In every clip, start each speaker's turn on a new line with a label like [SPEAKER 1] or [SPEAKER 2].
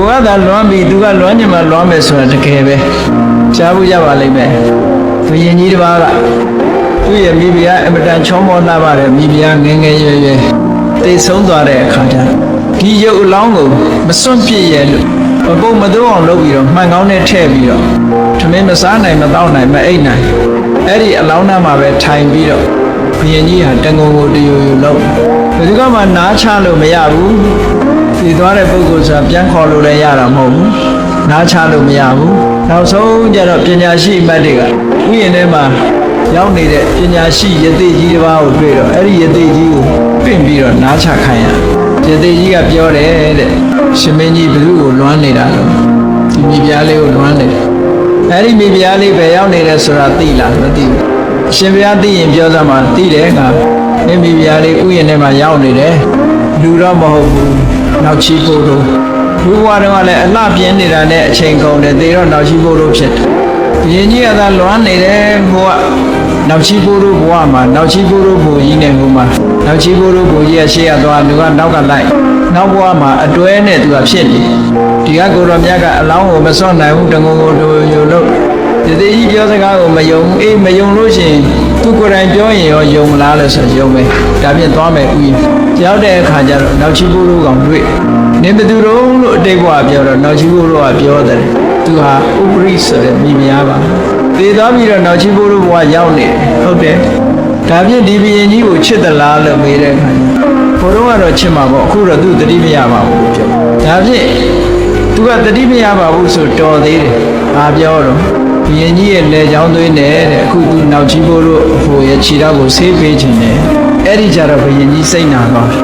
[SPEAKER 1] ကိုကသာလွမ်းပြီးသူကလွမ်းညင်မှလွမ်းမယ်ဆိုတာတကယ်ပဲကြားဖို့ရပါလိမ့်မယ်ဘုရင်ကြီးတစ်ပါးကသူ့ရဲ့မိဖုရားအမတန်ချောမောလှပါတယ်မိဖုရားငယ်ငယ်ရွယ်ရွယ်သိဆုံးသွားတဲ့အခါကျတော့ဒီရုပ်အလောင်းကိုမစွန့်ပြစ်ရဲ့လို့မပုံမသုံးအောင်လုပ်ပြီးတော့မှန်ကောင်းနဲ့ထည့်ပြီးတော့ထမင်းမစားနိုင်မတော့နိုင်မအိတ်နိုင်အဲ့ဒီအလောင်းသားမှာပဲထိုင်ပြီးတော့ဘုရင်ကြီးဟာတန်ကုန်ကိုတယူယူလုပ်ဘယ်သူကမှနားချလို့မရဘူး တည်သွားတဲ့ပုဂ္ဂိုလ်ဆိုတာပြန်ခေါ်လို့လည်းရတာမဟုတ်ဘူးနားချလို့မရဘူးနောက်ဆုံးကျတော့ပညာရှိအမတ်တွေကဥယျာဉ်ထဲမှာရောက်နေတဲ့ပညာရှိယသိကြီးတစ်ပါးကိုတွေ့တော့အဲ့ဒီယသိကြီးကိုပင့်ပြီးတော့နားချခိုင်းရယသိကြီးကပြောတယ်တဲ့ရှင်မင်းကြီးဘယ်သူ့ကိုလွမ်းနေတာလဲဒီမိဖုရားလေးကိုလွမ်းနေတယ်အဲ့ဒီမိဖုရားလေးပဲရောက်နေတယ်ဆိုတာသိလားမသိဘူးအရှင်ဘုရားသိရင်ပြောစမ်းပါသိတယ်ကမိမိဖုရားလေးဥယျာဉ်ထဲမှာရောက်နေတယ်လူတော့မဟုတ်ဘူး နောက်ချီဖို့တို့ဘုရားတော်ကလည်းအလှပြင်းနေတာနဲ့အချိန်ကုန်တယ်သေတော့နောက်ချီဖို့တို့ဖြစ်တယ်။ဘုရင်ကြီးကသာလွမ်းနေတယ်ဘုရားနောက်ချီဖို့တို့ဘဝမှာနောက်ချီဖို့တို့ဘုကြီးနဲ့ဟိုမှာနောက်ချီဖို့တို့ဘုကြီးကရှေ့ရသွားသူကနောက်ကလိုက်နောက်ဘဝမှာအတွဲနဲ့သူကဖြစ်နေဒီကကိုတော်မြတ်ကအလောင်းကိုမစွန့်နိုင်ဘူးတငုံကိုတို့ယူလို့ဒီသေးကြီးပြောစကားကိုမယုံအေးမယုံလို့ရှိရင်သူကိုယ်တိုင်ပြောရင်ရောယုံမလားလို့ဆိုယုံမယ်ဒါဖြင့်သွားမယ်ဥယျာဉ် ရောက်တဲ့အခါကျတော့နောက်ချီဖို့တို့ကောင်တွေ့နေဘသူတို့လို့အတိတ်ဘဝပြောတော့နောက်ချီဘိုးတို့ကပြောတယ်သူဟာဥပရိဆိုတဲ့မိမယားပါသေသွားပြီးတော့နောက်ချီဘိုးတို့ဘဝရောက်နေတယ်ဟုတ်တယ်ဒါဖြင့်ဒီဘယင်ကြီးကိုချစ်သလားလို့မေးတဲ့အခါကျဘိုးတို့ကတော့ချစ်မှာပေါ့အခုတော့သူတတိမရပါဘူးလို့ပြောဒါဖြင့်သူကတတိမရပါဘူးဆိုတော်သေးတယ်ဘာပြောတော့ဘယင်ကြီးရဲ့လက်ချောင်းသွင်းတယ်တဲ့အခုသူနောက်ချီဘိုးတို့ဟိုရဲ့ခြေတော့ကိုဆေးပေးခြင်းတယ် အဲ့ဒီကြတော့ဘယင်ကြီးစိတ်နာသွားတယ်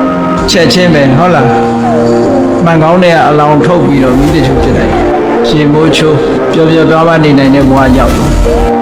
[SPEAKER 1] ချက်ချင်းပဲဟုတ်လားမှန်ကောင်းတဲ့အလောင်းထုတ်ပြီးတော့မိတချို့ဖြစ်တယ်ရှင်မိုးချိုးပျော်ပျော်ပါးပါးနေနိုင်တဲ့ဘဝရောက်တယ်